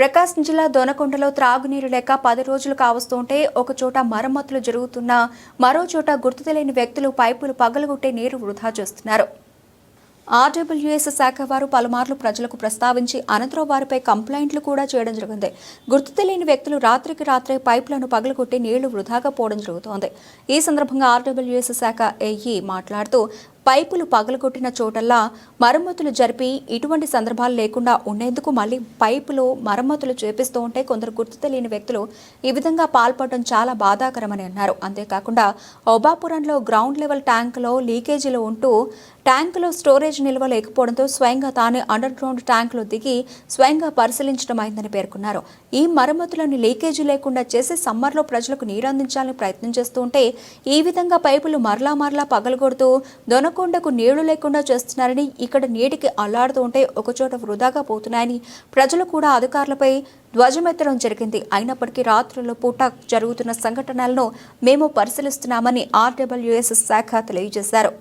ప్రకాశం జిల్లా దొనకొండలో త్రాగునీరు లేక పది రోజులు కావస్తుంటే ఒకచోట మరమ్మతులు జరుగుతున్నా మరో చోట గుర్తు తెలియని వ్యక్తులు పైపులు పగలగొట్టే నీరు వృధా చేస్తున్నారు. ఆర్డబ్ల్యూఎస్ శాఖ వారు పలుమార్లు ప్రజలకు ప్రస్తావించి అనంతరం వారిపై కంప్లైంట్లు కూడా చేయడం జరిగింది. గుర్తు తెలియని వ్యక్తులు రాత్రికి రాత్రే పైపులను పగలగొట్టి నీళ్ళు వృధాగా పోవడం జరుగుతోంది. ఈ సందర్భంగా ఆర్డబ్ల్యూఎస్ శాఖ ఏఈ మాట్లాడుతూ పైపులు పగలగొట్టిన చోటల్లా మరమ్మతులు జరిపి ఇటువంటి సందర్భాలు లేకుండా ఉండేందుకు మళ్ళీ పైపులు మరమ్మతులు చేపిస్తూ ఉంటే కొందరు గుర్తు తెలియని వ్యక్తులు ఈ విధంగా పాల్పడడం చాలా బాధాకరమని అన్నారు. అంతేకాకుండా ఓబాపురంలో గ్రౌండ్ లెవెల్ ట్యాంకులో లీకేజీలు ఉంటూ ట్యాంకులో స్టోరేజ్ నిల్వ లేకపోవడంతో స్వయంగా తానే అండర్ గ్రౌండ్ ట్యాంకులో దిగి స్వయంగా పరిశీలించడం అయిందని పేర్కొన్నారు. ఈ మరమ్మతులను లీకేజీ లేకుండా చేసి సమ్మర్లో ప్రజలకు నీరందించాలని ప్రయత్నం చేస్తూ ఉంటే ఈ విధంగా పైపులు మరలా మరలా పగలగొడుతూ దొనకొండకు నీళ్ళు లేకుండా చేస్తున్నారని ఇక్కడ నీటికి అల్లాడుతూ ఉంటే ఒకచోట వృధాగా పోతున్నాయని ప్రజలు కూడా అధికారులపై ధ్వజమెత్తడం జరిగింది. అయినప్పటికీ రాత్రుల పూట జరుగుతున్న సంఘటనలను మేము పరిశీలిస్తున్నామని ఆర్డబ్ల్యూఎస్ శాఖ తెలియజేశారు.